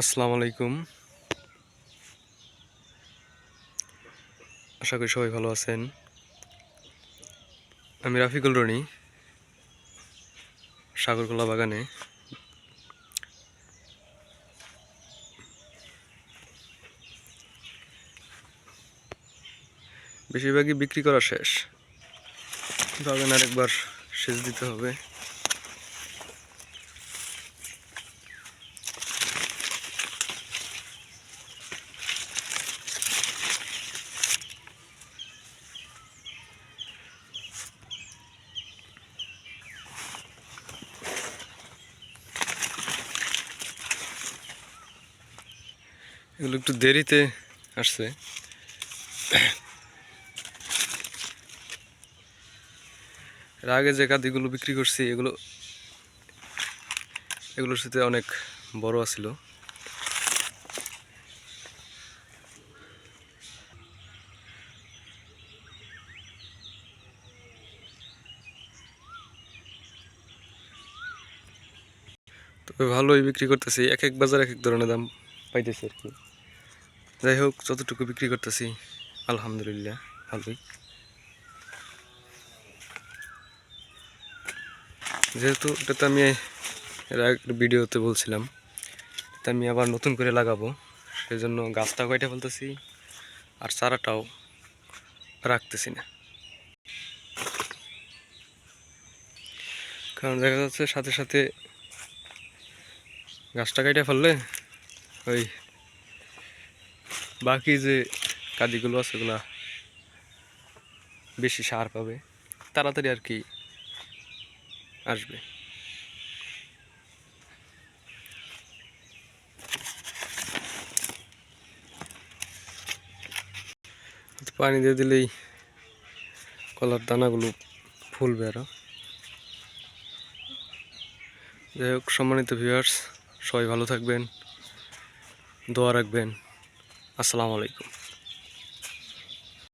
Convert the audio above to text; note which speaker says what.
Speaker 1: আসসালামু আলাইকুম। আশা করি সবাই ভালো আছেন। আমি রাফিকুল রনি, সাগরকলা বাগানে। বেশিরভাগই বিক্রি করা শেষ। বাগান আরেকবার সেচ দিতে হবে। এগুলো একটু দেরিতে আসছে। এর আগে যে কাদিগুলো বিক্রি করছি, এগুলো, এগুলোর সাথে অনেক বড় আছিল। তবে ভালোই বিক্রি করতেছি, এক এক বাজার এক এক ধরনের দাম। পাইতেছি আর কি। যাই হোক, যতটুকু বিক্রি করতেছি, আলহামদুলিল্লাহ, ভালোই। যেহেতু এটা তো আমি এর ভিডিওতে বলছিলাম, এটা আমি আবার নতুন করে লাগাবো। সেই জন্য গাছটা কয়টা ফেলতেছি আর চারাটাও রাখতেছি না। কারণ দেখা যাচ্ছে সাথে সাথে গাছটা কাইটা ফেললে ওই বাকি যে কাদিগুলো আছে ওগুলা বেশি সার পাবে, তাড়াতাড়ি আর কি আসবে। পানি দিয়ে দিলেই কলার দানাগুলো ফুলবে আরও। যাই হোক, সম্মানিত ভিউয়ার্স সবাই ভালো থাকবেন। দোয়া রাখবেন। আসসালামু আলাইকুম।